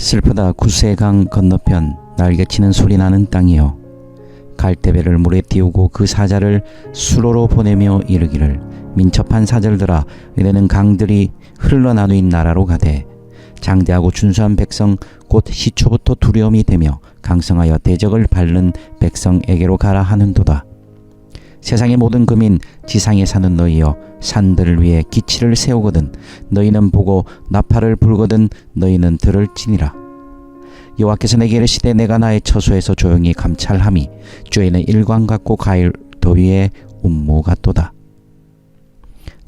슬프다 구세 강 건너편 날개치는 소리 나는 땅이여. 갈대배를 물에 띄우고 그 사자를 수로로 보내며 이르기를. 민첩한 사절들아 이래는 강들이 흘러나누인 나라로 가되. 장대하고 준수한 백성 곧 시초부터 두려움이 되며 강성하여 대적을 밟는 백성에게로 가라 하는도다. 세상의 모든 금인 지상에 사는 너희여 산들을 위해 기치를 세우거든 너희는 보고 나팔을 불거든 너희는 들을 지니라 여호와께서 내게 이르시되 내가 나의 처소에서 조용히 감찰함이 주에는 일광 같고 가일 더위에 운모 같도다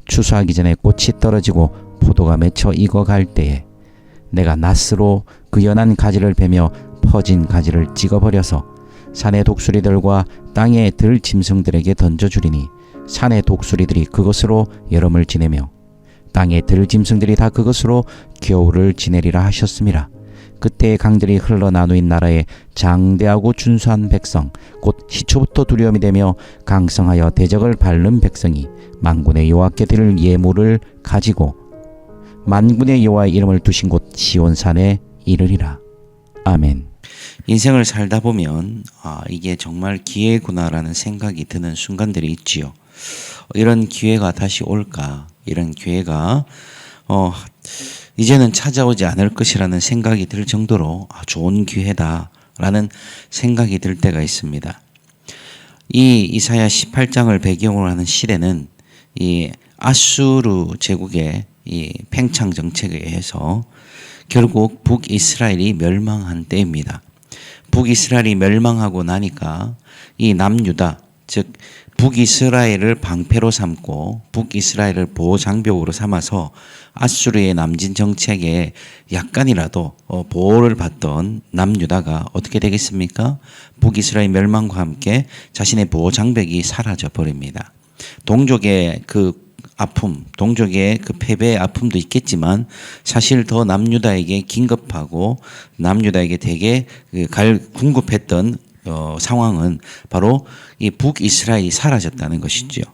추수하기 전에 꽃이 떨어지고 포도가 맺혀 익어갈 때에 내가 낫스로 그 연한 가지를 베며 퍼진 가지를 찍어버려서 산의 독수리들과 땅의 들 짐승들에게 던져주리니 산의 독수리들이 그것으로 여름을 지내며 땅의 들 짐승들이 다 그것으로 겨울을 지내리라 하셨습니다. 그때의 강들이 흘러 나누인 나라에 장대하고 준수한 백성 곧 시초부터 두려움이 되며 강성하여 대적을 밟는 백성이 만군의 여호와께 드릴 예물을 가지고 만군의 여호와의 이름을 두신 곳 시온산에 이르리라. 아멘. 인생을 살다 보면 아 이게 정말 기회구나라는 생각이 드는 순간들이 있지요. 이런 기회가 다시 올까? 이런 기회가 어 이제는 찾아오지 않을 것이라는 생각이 들 정도로 아, 좋은 기회다라는 생각이 들 때가 있습니다. 이 이사야 18장을 배경으로 하는 시대는 이 아수르 제국의 이 팽창 정책에 의해서 결국 북이스라엘이 멸망한 때입니다. 북이스라엘이 멸망하고 나니까 이 남유다 즉 북이스라엘을 방패로 삼고 북이스라엘을 보호 장벽으로 삼아서 아수르의 남진 정책에 약간이라도 어, 보호를 받던 남유다가 어떻게 되겠습니까? 북이스라엘 멸망과 함께 자신의 보호 장벽이 사라져 버립니다. 동족의 그 아픔, 동족의 그 패배의 아픔도 있겠지만 사실 더 남유다에게 긴급하고 남유다에게 되게 그갈 궁급했던 어, 상황은 바로 이 북이스라엘이 사라졌다는 것이지요.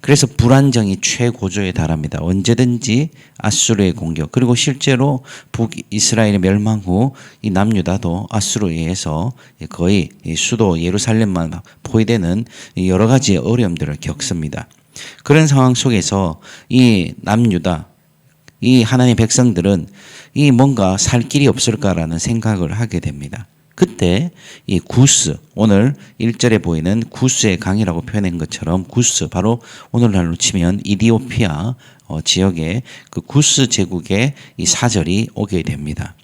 그래서 불안정이 최고조에 달합니다. 언제든지 아수르의 공격 그리고 실제로 북이스라엘의 멸망 후 이 남유다도 아수르에 의해서 거의 수도 예루살렘만 포위되는 여러 가지 어려움들을 겪습니다. 그런 상황 속에서 이 남유다 이 하나님의 백성들은 이 뭔가 살 길이 없을까라는 생각을 하게 됩니다. 그때 이 구스 오늘 1절에 보이는 구스의 강이라고 표현한 것처럼 구스 바로 오늘날로 치면 이디오피아 어, 지역의 그 구스 제국의 이 사절이 오게 됩니다.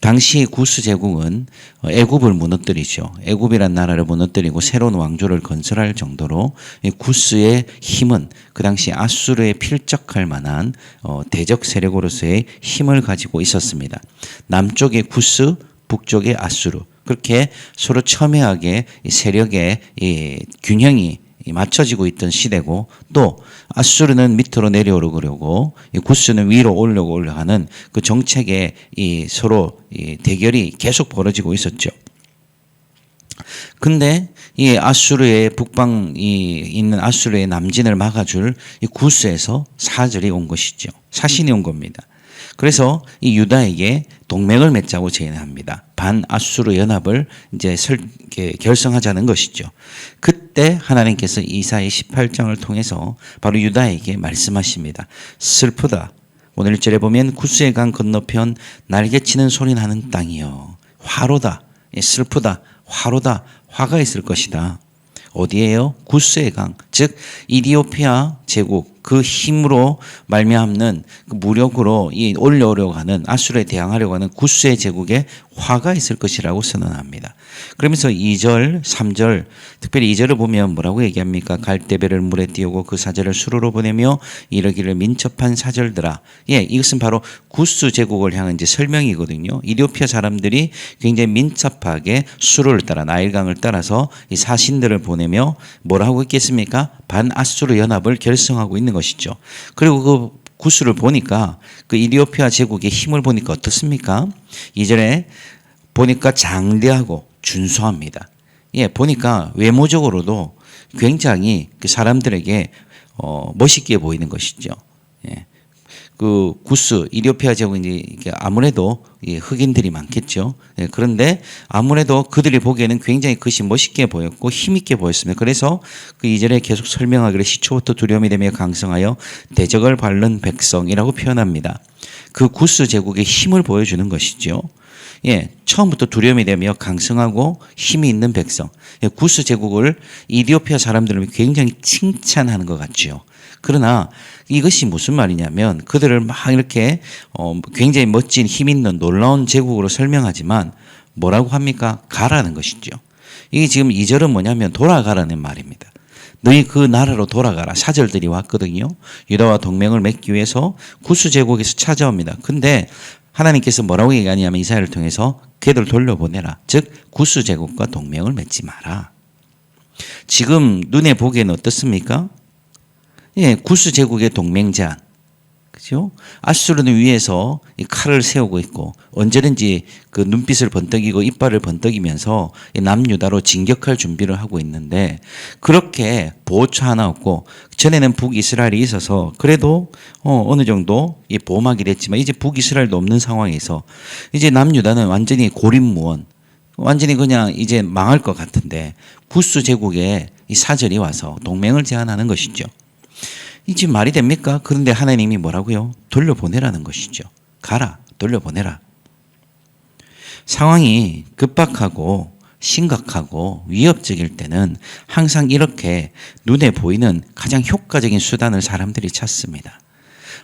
당시 구스 제국은 어, 애굽을 무너뜨리죠. 애굽이란 나라를 무너뜨리고 새로운 왕조를 건설할 정도로 구스의 힘은 그 당시 아수르에 필적할 만한 어, 대적 세력으로서의 힘을 가지고 있었습니다. 남쪽의 구스, 북쪽의 아수르 그렇게 서로 첨예하게 세력의 균형이 맞춰지고 있던 시대고 또 아수르는 밑으로 내려오려고 구스는 위로 올려고 올려 하는 그 정책에 이 서로 이 대결이 계속 벌어지고 있었죠. 근데 이 아수르의 북방 이 있는 아수르의 남진을 막아줄 이 구스에서 사절이 온 것이죠. 사신이 온 겁니다. 그래서 이 유다에게 동맹을 맺자고 제안합니다. 반 아수르 연합을 이제 설, 결성하자는 것이죠. 그때 하나님께서 이사의 18장을 통해서 바로 유다에게 말씀하십니다. 슬프다. 오늘 1절에 보면 구스의 강 건너편 날개치는 소리 나는 땅이요. 화로다. 예, 슬프다. 화로다. 화가 있을 것이다. 어디에요? 구스의 강, 즉 이디오피아 제국 그 힘으로 말미암는 그 무력으로 이 올려오려고 하는 아수르에 대항하려고 하는 구스의 제국에 화가 있을 것이라고 선언합니다. 그러면서 2절, 3절, 특별히 2절을 보면 뭐라고 얘기합니까? 갈대배를 물에 띄우고 그 사절을 수로로 보내며 이러기를 민첩한 사절들아. 예, 이것은 바로 구스 제국을 향한 이제 설명이거든요. 이디오피아 사람들이 굉장히 민첩하게 수로를 따라 나일강을 따라서 이 사신들을 보내며 뭐라고 있겠습니까? 반아수르 연합을 결성하고 있는 것이죠. 그리고 그 구스를 보니까 그 이디오피아 제국의 힘을 보니까 어떻습니까? 이전에 보니까 장대하고 준수합니다. 예, 보니까 외모적으로도 굉장히 그 사람들에게 어, 멋있게 보이는 것이죠. 예. 그 구스 이디오피아 지역은 이제 아무래도 이 흑인들이 많겠죠. 예, 그런데 아무래도 그들이 보기에는 굉장히 그것이 멋있게 보였고 힘있게 보였습니다. 그래서 그 이절에 계속 설명하기를 시초부터 두려움이 되며 강성하여 대적을 밟는 백성이라고 표현합니다. 그 구스 제국의 힘을 보여주는 것이죠. 예, 처음부터 두려움이 되며 강성하고 힘이 있는 백성. 예, 구스 제국을 이디오피아 사람들은 굉장히 칭찬하는 것 같죠. 그러나 이것이 무슨 말이냐면 그들을 막 이렇게 어, 굉장히 멋진 힘 있는 놀라운 제국으로 설명하지만 뭐라고 합니까? 가라는 것이죠. 이게 지금 이절은 뭐냐면 돌아가라는 말입니다. 너희 그 나라로 돌아가라. 사절들이 왔거든요. 유다와 동맹을 맺기 위해서 구스 제국에서 찾아옵니다. 근데 하나님께서 뭐라고 얘기하냐면 이사야를 통해서 걔들 돌려보내라. 즉 구스 제국과 동맹을 맺지 마라. 지금 눈에 보기에는 어떻습니까? 예, 구스 제국의 동맹 제안. 그죠? 아수르는 위에서 이 칼을 세우고 있고 언제든지 그 눈빛을 번뜩이고 이빨을 번뜩이면서 이 남유다로 진격할 준비를 하고 있는데 그렇게 보호처 하나 없고 전에는 북이스라엘이 있어서 그래도 어 어느 정도 이 보호막이 됐지만 이제 북이스라엘도 없는 상황에서 이제 남유다는 완전히 고립무원 완전히 그냥 이제 망할 것 같은데 구스 제국에 이 사절이 와서 동맹을 제안하는 것이죠. 이게 말이 됩니까? 그런데 하나님이 뭐라고요? 돌려보내라는 것이죠. 가라, 돌려보내라. 상황이 급박하고 심각하고 위협적일 때는 항상 이렇게 눈에 보이는 가장 효과적인 수단을 사람들이 찾습니다.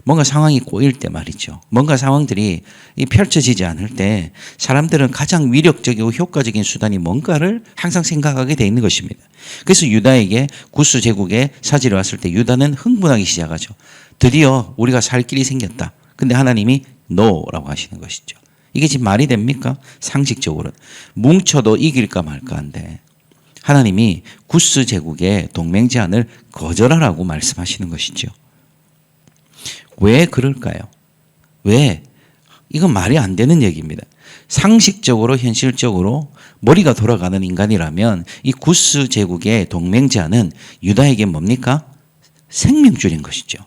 뭔가 상황이 꼬일 때 말이죠. 뭔가 상황들이 이 펼쳐지지 않을 때 사람들은 가장 위력적이고 효과적인 수단이 뭔가를 항상 생각하게 돼 있는 것입니다. 그래서 유다에게 구스 제국에 사지를 왔을 때 유다는 흥분하기 시작하죠. 드디어 우리가 살 길이 생겼다. 근데 하나님이 no라고 하시는 것이죠. 이게 지금 말이 됩니까? 상식적으로는. 뭉쳐도 이길까 말까 한데 하나님이 구스 제국의 동맹 제안을 거절하라고 말씀하시는 것이죠. 왜 그럴까요? 왜? 이건 말이 안 되는 얘기입니다. 상식적으로 현실적으로 머리가 돌아가는 인간이라면 이 구스 제국의 동맹 제안은 유다에게 뭡니까? 생명줄인 것이죠.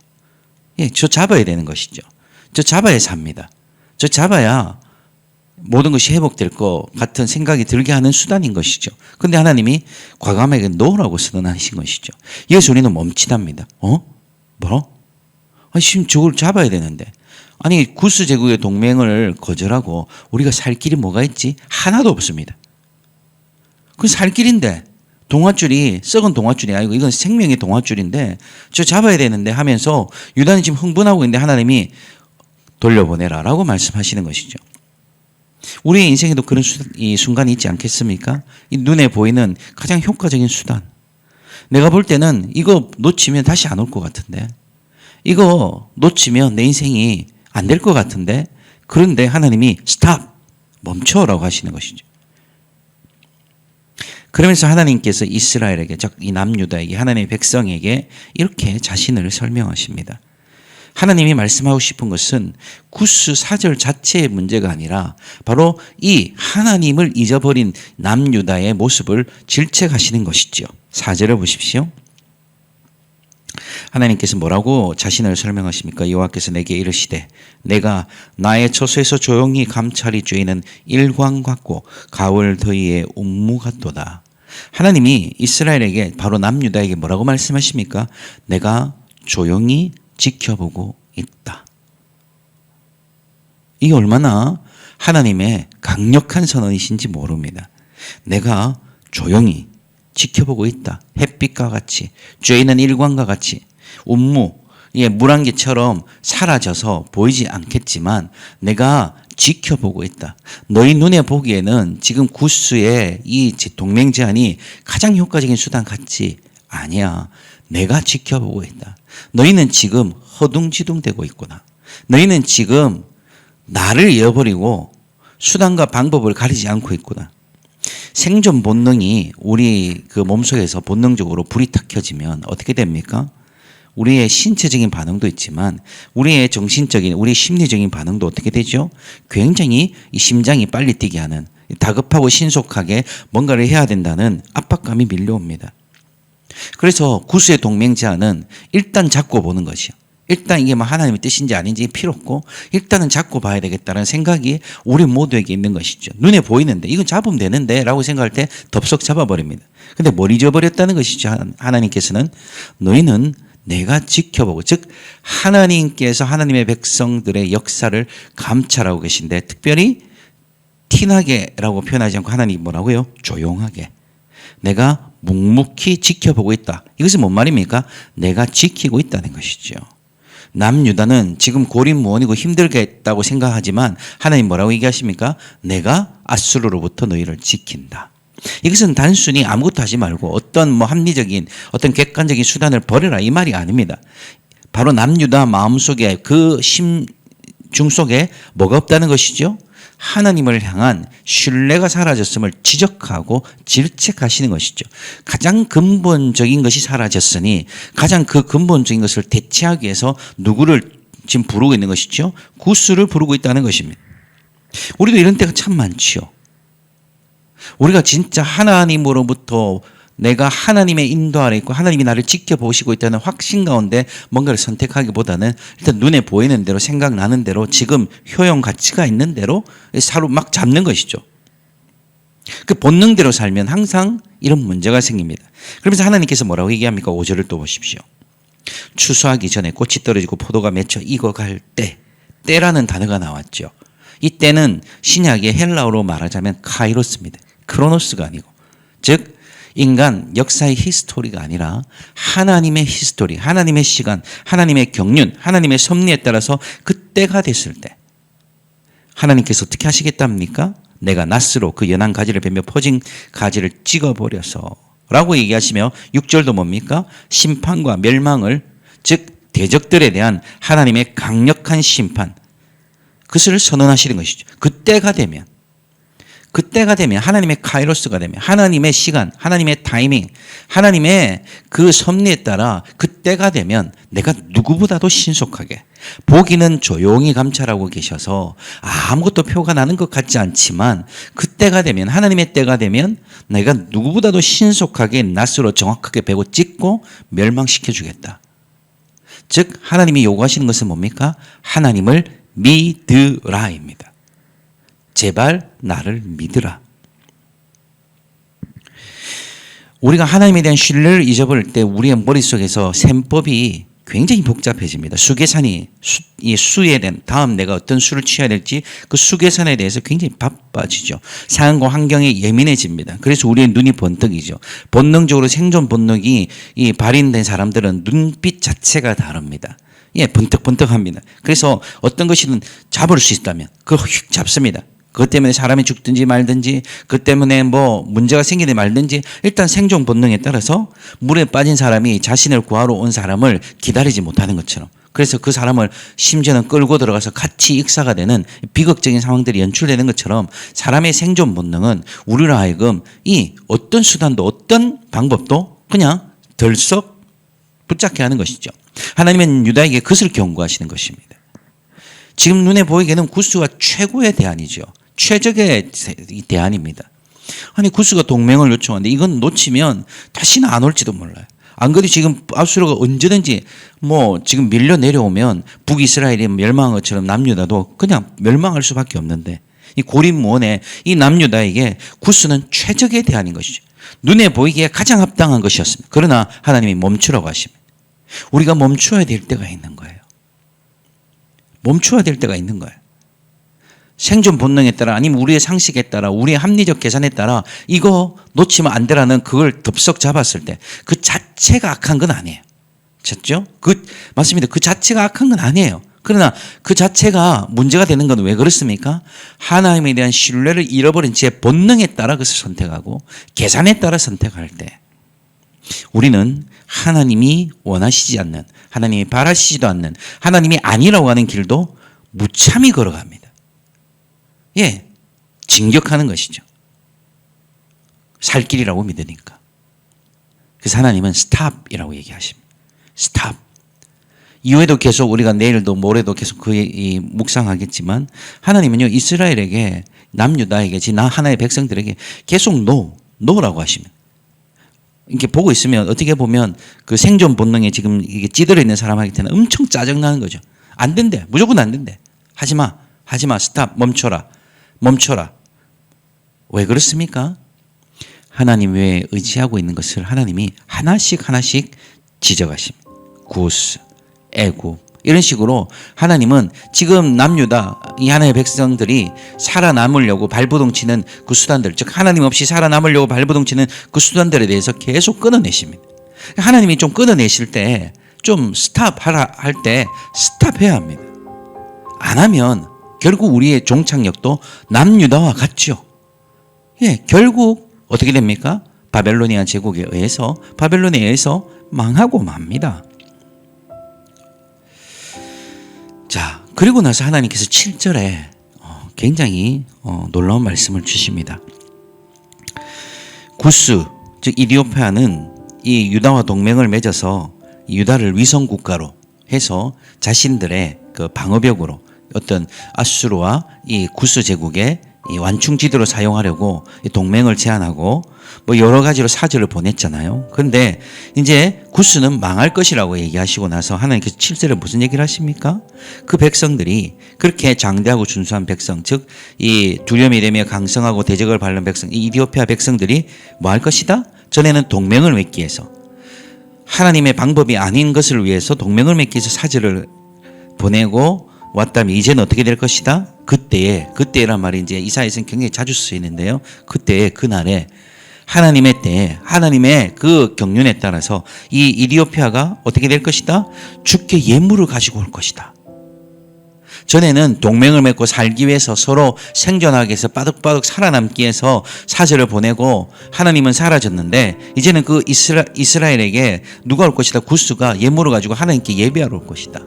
예, 저 잡아야 되는 것이죠. 저 잡아야 삽니다. 저 잡아야 모든 것이 회복될 것 같은 생각이 들게 하는 수단인 것이죠. 근데 하나님이 과감하게 노라고 선언하신 것이죠. 여기서 우리는 멈칫합니다. 어? 뭐? 아니, 지금 저걸 잡아야 되는데. 아니, 구스 제국의 동맹을 거절하고 우리가 살 길이 뭐가 있지? 하나도 없습니다. 그 살 길인데 동화줄이 썩은 동화줄이 아니고 이건 생명의 동화줄인데 저 잡아야 되는데 하면서 유다는 지금 흥분하고 있는데 하나님이 돌려보내라 라고 말씀하시는 것이죠. 우리의 인생에도 그런 수, 이 순간이 있지 않겠습니까? 이 눈에 보이는 가장 효과적인 수단. 내가 볼 때는 이거 놓치면 다시 안 올 것 같은데. 이거 놓치면 내 인생이 안 될 것 같은데. 그런데 하나님이 스탑! 멈춰라고 하시는 것이죠. 그러면서 하나님께서 이스라엘에게, 즉 이 남유다에게, 하나님의 백성에게 이렇게 자신을 설명하십니다. 하나님이 말씀하고 싶은 것은 구스 사절 자체의 문제가 아니라 바로 이 하나님을 잊어버린 남유다의 모습을 질책하시는 것이죠. 사절을 보십시오. 하나님께서 뭐라고 자신을 설명하십니까? 여호와께서 내게 이르시되 내가 나의 처소에서 조용히 감찰이 죄는 일광 같고 가을 더위의 운무 같도다. 하나님이 이스라엘에게 바로 남유다에게 뭐라고 말씀하십니까? 내가 조용히 지켜보고 있다. 이게 얼마나 하나님의 강력한 선언이신지 모릅니다. 내가 조용히 지켜보고 있다. 햇빛과 같이, 쬐는 일광과 같이, 운무, 예, 물안개처럼 사라져서 보이지 않겠지만 내가 지켜보고 있다. 너희 눈에 보기에는 지금 구스의 이 동맹 제안이 가장 효과적인 수단 같지 아니야. 내가 지켜보고 있다. 너희는 지금 허둥지둥되고 있구나. 너희는 지금 나를 잃어버리고 수단과 방법을 가리지 않고 있구나. 생존 본능이 우리 그 몸속에서 본능적으로 불이 탁 켜지면 어떻게 됩니까? 우리의 신체적인 반응도 있지만 우리의 정신적인 우리 심리적인 반응도 어떻게 되죠? 굉장히 이 심장이 빨리 뛰게 하는 다급하고 신속하게 뭔가를 해야 된다는 압박감이 밀려옵니다. 그래서 구수의 동맹 제안은 일단 잡고 보는 것이요. 일단 이게 뭐 하나님의 뜻인지 아닌지 필요 없고 일단은 잡고 봐야 되겠다는 생각이 우리 모두에게 있는 것이죠. 눈에 보이는데 이건 잡으면 되는데 라고 생각할 때 덥석 잡아버립니다. 근데 뭘 잊어버렸다는 것이죠. 하나- 하나님께서는 너희는 내가 지켜보고 즉 하나님께서 하나님의 백성들의 역사를 감찰하고 계신데 특별히 티나게라고 표현하지 않고 하나님 뭐라고요? 조용하게. 내가 묵묵히 지켜보고 있다. 이것은 뭔 말입니까? 내가 지키고 있다는 것이죠. 남유다는 지금 고립무원이고 힘들겠다고 생각하지만 하나님 뭐라고 얘기하십니까? 내가 아수르로부터 너희를 지킨다. 이것은 단순히 아무것도 하지 말고 어떤 뭐 합리적인 어떤 객관적인 수단을 버려라 이 말이 아닙니다. 바로 남유다 마음속에 그 심중 속에 뭐가 없다는 것이죠? 하나님을 향한 신뢰가 사라졌음을 지적하고 질책하시는 것이죠. 가장 근본적인 것이 사라졌으니 가장 그 근본적인 것을 대체하기 위해서 누구를 지금 부르고 있는 것이죠? 구스를 부르고 있다는 것입니다. 우리도 이런 때가 참 많지요. 우리가 진짜 하나님으로부터 내가 하나님의 인도 아래 있고 하나님이 나를 지켜보시고 있다는 확신 가운데 뭔가를 선택하기보다는 일단 눈에 보이는 대로 생각나는 대로 지금 효용 가치가 있는 대로 사로 막 잡는 것이죠. 그 본능대로 살면 항상 이런 문제가 생깁니다. 그러면서 하나님께서 뭐라고 얘기합니까? 5절을 또 보십시오. 추수하기 전에 꽃이 떨어지고 포도가 맺혀 익어갈 때 때라는 단어가 나왔죠. 이 때는 신약의 헬라어로 말하자면 카이로스입니다. 크로노스가 아니고 즉 인간 역사의 히스토리가 아니라 하나님의 히스토리, 하나님의 시간, 하나님의 경륜, 하나님의 섭리에 따라서 그때가 됐을 때 하나님께서 어떻게 하시겠답니까? 내가 낫스로 그 연한 가지를 베며 퍼진 가지를 찍어버려서 라고 얘기하시며 6절도 뭡니까? 심판과 멸망을 즉 대적들에 대한 하나님의 강력한 심판 그것을 선언하시는 것이죠. 그때가 되면 그때가 되면 하나님의 카이로스가 되면 하나님의 시간, 하나님의 타이밍, 하나님의 그 섭리에 따라 그때가 되면 내가 누구보다도 신속하게 보기는 조용히 감찰하고 계셔서 아무것도 표가 나는 것 같지 않지만 그때가 되면 하나님의 때가 되면 내가 누구보다도 신속하게 낫으로 정확하게 베고 찍고 멸망시켜 주겠다. 즉 하나님이 요구하시는 것은 뭡니까? 하나님을 믿으라입니다. 제발 나를 믿으라. 우리가 하나님에 대한 신뢰를 잊어버릴 때 우리의 머릿속에서 셈법이 굉장히 복잡해집니다. 수계산이 수, 이 수에 대한 다음 내가 어떤 수를 취해야 될지 그 수계산에 대해서 굉장히 바빠지죠. 상황과 환경에 예민해집니다. 그래서 우리의 눈이 번뜩이죠. 본능적으로 생존 본능이 이 발현된 사람들은 눈빛 자체가 다릅니다. 예, 번뜩번뜩합니다. 그래서 어떤 것이든 잡을 수 있다면 그걸 휙 잡습니다. 그것 때문에 사람이 죽든지 말든지 그 때문에 뭐 문제가 생기든 말든지 일단 생존 본능에 따라서 물에 빠진 사람이 자신을 구하러 온 사람을 기다리지 못하는 것처럼 그래서 그 사람을 심지어는 끌고 들어가서 같이 익사가 되는 비극적인 상황들이 연출되는 것처럼 사람의 생존 본능은 우리로 하여금 이 어떤 수단도 어떤 방법도 그냥 덜썩 붙잡게 하는 것이죠. 하나님은 유다에게 그것을 경고하시는 것입니다. 지금 눈에 보이기에는 구스가 최고의 대안이죠. 최적의 대안입니다. 아니 구스가 동맹을 요청하는데 이건 놓치면 다시는 안 올지도 몰라요. 안 그래도 지금 아수르가 언제든지 뭐 지금 밀려 내려오면 북이스라엘이 멸망한 것처럼 남유다도 그냥 멸망할 수밖에 없는데 이 고립무원의 이 남유다에게 구스는 최적의 대안인 것이죠. 눈에 보이기에 가장 합당한 것이었습니다. 그러나 하나님이 멈추라고 하십니다. 우리가 멈춰야 될 때가 있는 거예요. 멈춰야 될 때가 있는 거예요. 생존 본능에 따라 아니면 우리의 상식에 따라 우리의 합리적 계산에 따라 이거 놓치면 안 되라는 그걸 덥석 잡았을 때 그 자체가 악한 건 아니에요. 됐죠? 그 맞습니다. 그 자체가 악한 건 아니에요. 그러나 그 자체가 문제가 되는 건 왜 그렇습니까? 하나님에 대한 신뢰를 잃어버린 제 본능에 따라 그것을 선택하고 계산에 따라 선택할 때 우리는 하나님이 원하시지 않는 하나님이 바라시지도 않는 하나님이 아니라고 하는 길도 무참히 걸어갑니다. 예, 진격하는 것이죠. 살 길이라고 믿으니까. 그래서 하나님은 스탑이라고 얘기하십니다. 스탑. 이후에도 계속 우리가 내일도 모레도 계속 그이 묵상하겠지만 하나님은요 이스라엘에게 남유다에게 지나 하나의 백성들에게 계속 노 노라고 하십니다. 이렇게 보고 있으면 어떻게 보면 그 생존 본능에 지금 이게 찌들어 있는 사람한테는 엄청 짜증 나는 거죠. 안 된대. 무조건 안 된대. 하지 마. 하지 마. 스탑. 멈춰라. 멈춰라. 왜 그렇습니까? 하나님 외에 의지하고 있는 것을 하나님이 하나씩 하나씩 지적하십니다. 구스, 애굽 이런 식으로 하나님은 지금 남유다 이 하나의 백성들이 살아남으려고 발버둥 치는 그 수단들 즉 하나님 없이 살아남으려고 발버둥 치는 그 수단들에 대해서 계속 끊어내십니다. 하나님이 좀 끊어내실 때 좀 스탑하라 할 때 스탑해야 합니다. 안 하면 결국 우리의 종착역도 남유다와 같죠. 예, 결국 어떻게 됩니까? 바벨로니아 제국에 의해서 바벨론에 의해서 망하고 맙니다. 자, 그리고 나서 하나님께서 7절에 어, 굉장히 어, 놀라운 말씀을 주십니다. 구스, 즉 이디오피아는 이 유다와 동맹을 맺어서 유다를 위성 국가로 해서 자신들의 그 방어벽으로 어떤 아수르와 이 구스 제국의 이 완충지대로 사용하려고 이 동맹을 제안하고 뭐 여러 가지로 사절을 보냈잖아요. 그런데 이제 구스는 망할 것이라고 얘기하시고 나서 하나님께서 7절에 무슨 얘기를 하십니까? 그 백성들이 그렇게 장대하고 준수한 백성, 즉 이 두려움이 되며 강성하고 대적을 바른 백성, 이 이디오피아 백성들이 뭐 할 것이다? 전에는 동맹을 맺기 위해서 하나님의 방법이 아닌 것을 위해서 동맹을 맺기 위해서 사절을 보내고 왔다면 이제는 어떻게 될 것이다? 그때에 그때란 말이 이제 이사야서는 굉장히 자주 쓰이는데요. 그때에 그날에 하나님의 때에 하나님의 그 경륜에 따라서 이 이디오피아가 어떻게 될 것이다? 죽게 예물을 가지고 올 것이다. 전에는 동맹을 맺고 살기 위해서 서로 생존하기 위해서 빠득빠득 살아남기 위해서 사절을 보내고 하나님은 사라졌는데 이제는 그 이스라, 이스라엘에게 누가 올 것이다? 구스가 예물을 가지고 하나님께 예배하러 올 것이다.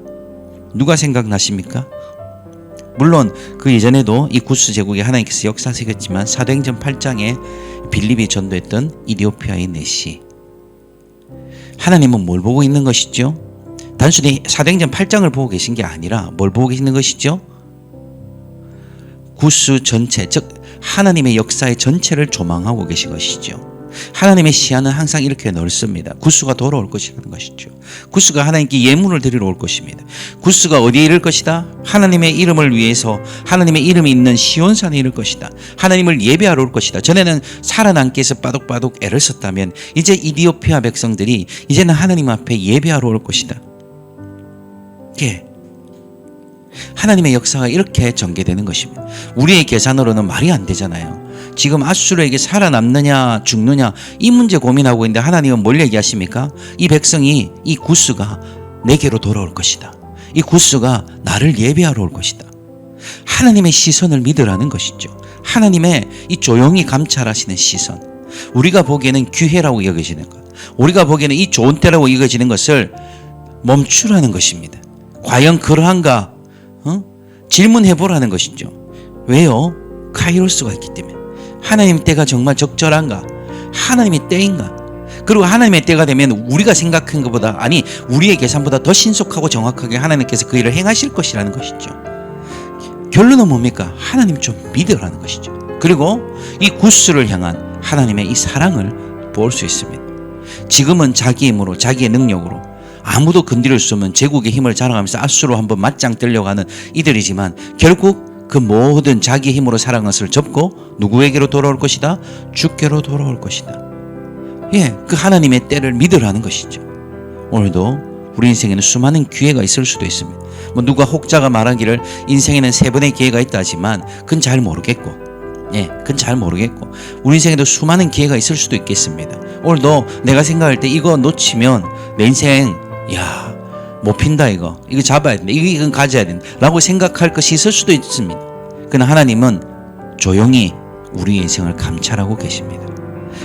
누가 생각나십니까? 물론 그 예전에도 이 구스 제국에 하나님께서 역사하시겠지만 사도행전 8장에 빌립이 전도했던 이디오피아의 내시 하나님은 뭘 보고 있는 것이죠? 단순히 사도행전 8장을 보고 계신 게 아니라 뭘 보고 계시는 것이죠? 구스 전체 즉 하나님의 역사의 전체를 조망하고 계신 것이죠. 하나님의 시야는 항상 이렇게 넓습니다. 구스가 돌아올 것이라는 것이죠. 구스가 하나님께 예물을 드리러 올 것입니다. 구스가 어디에 이를 것이다? 하나님의 이름을 위해서 하나님의 이름이 있는 시온산에 이를 것이다. 하나님을 예배하러 올 것이다. 전에는 살아남기 위해서 빠독빠독 애를 썼다면 이제 이디오피아 백성들이 이제는 하나님 앞에 예배하러 올 것이다. 예. 하나님의 역사가 이렇게 전개되는 것입니다. 우리의 계산으로는 말이 안 되잖아요. 지금 아수르에게 살아남느냐 죽느냐 이 문제 고민하고 있는데 하나님은 뭘 얘기하십니까? 이 백성이 이 구스가 내게로 돌아올 것이다. 이 구스가 나를 예배하러 올 것이다. 하나님의 시선을 믿으라는 것이죠. 하나님의 이 조용히 감찰하시는 시선. 우리가 보기에는 기회라고 여겨지는 것. 우리가 보기에는 이 좋은 때라고 여겨지는 것을 멈추라는 것입니다. 과연 그러한가? 어? 질문해 보라는 것이죠. 왜요? 카이로스가 있기 때문에. 하나님 때가 정말 적절한가? 하나님의 때인가? 그리고 하나님의 때가 되면 우리가 생각한 것보다 아니 우리의 계산보다 더 신속하고 정확하게 하나님께서 그 일을 행하실 것이라는 것이죠. 결론은 뭡니까? 하나님 좀 믿으라는 것이죠. 그리고 이 구스를 향한 하나님의 이 사랑을 볼 수 있습니다. 지금은 자기 힘으로 자기의 능력으로 아무도 건드릴 수 없는 제국의 힘을 자랑하면서 아수로 한번 맞짱 뜨려고 하는 이들이지만 결국 그 모든 자기 힘으로 살아간 것을 접고 누구에게로 돌아올 것이다? 주께로 돌아올 것이다. 예, 그 하나님의 때를 믿으라는 것이죠. 오늘도 우리 인생에는 수많은 기회가 있을 수도 있습니다. 뭐 누가 혹자가 말하기를 인생에는 세 번의 기회가 있다 하지만 그건 잘 모르겠고, 예, 그건 잘 모르겠고, 우리 인생에도 수많은 기회가 있을 수도 있겠습니다. 오늘도 내가 생각할 때 이거 놓치면 내 인생, 야, 못 핀다 이거, 이거 잡아야 된다, 이건 가져야 된다, 라고 생각할 것이 있을 수도 있습니다. 그러나 하나님은 조용히 우리 인생을 감찰하고 계십니다.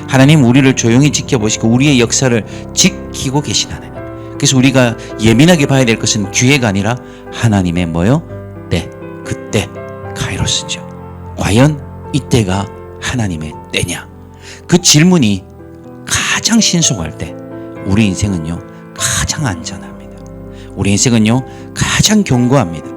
하나님 우리를 조용히 지켜보시고 우리의 역사를 지키고 계신 하나님. 그래서 우리가 예민하게 봐야 될 것은 기회가 아니라 하나님의 뭐요? 때, 그때, 카이로스죠. 과연 이때가 하나님의 때냐? 그 질문이 가장 신속할 때 우리 인생은요 가장 안전합니다. 우리 인생은요 가장 견고합니다.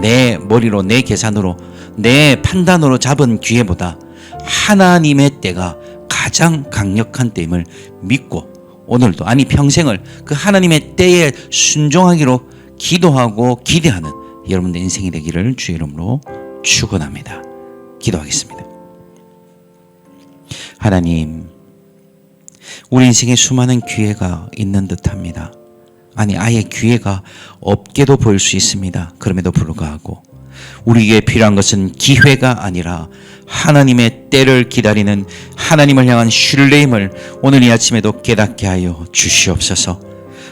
내 머리로 내 계산으로 내 판단으로 잡은 기회보다 하나님의 때가 가장 강력한 때임을 믿고 오늘도 아니 평생을 그 하나님의 때에 순종하기로 기도하고 기대하는 여러분의 인생이 되기를 주 이름으로 축원합니다. 기도하겠습니다. 하나님, 우리 인생에 수많은 기회가 있는 듯합니다. 아니 아예 기회가 없게도 보일 수 있습니다. 그럼에도 불구하고 우리에게 필요한 것은 기회가 아니라 하나님의 때를 기다리는 하나님을 향한 신뢰임을 오늘 이 아침에도 깨닫게 하여 주시옵소서.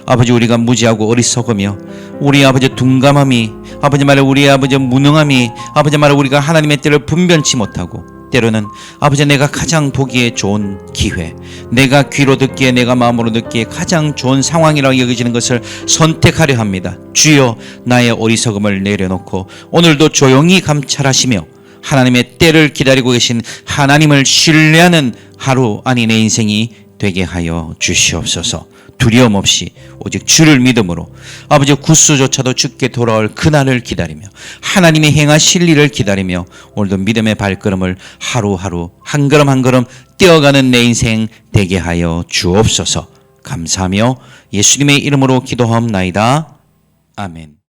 아버지 우리가 무지하고 어리석으며 우리 아버지 둔감함이 아버지 말에 우리 아버지 무능함이 아버지 말에 우리가 하나님의 때를 분변치 못하고 때로는 아버지 내가 가장 보기에 좋은 기회 내가 귀로 듣기에 내가 마음으로 듣기에 가장 좋은 상황이라고 여겨지는 것을 선택하려 합니다 주여 나의 어리석음을 내려놓고 오늘도 조용히 감찰하시며 하나님의 때를 기다리고 계신 하나님을 신뢰하는 하루 아니 내 인생이 되게 하여 주시옵소서. 두려움 없이 오직 주를 믿음으로 아버지 구수조차도 죽게 돌아올 그날을 기다리며 하나님의 행하실 일을 기다리며 오늘도 믿음의 발걸음을 하루하루 한 걸음 한 걸음 뛰어가는 내 인생 되게 하여 주옵소서. 감사하며 예수님의 이름으로 기도하옵나이다. 아멘.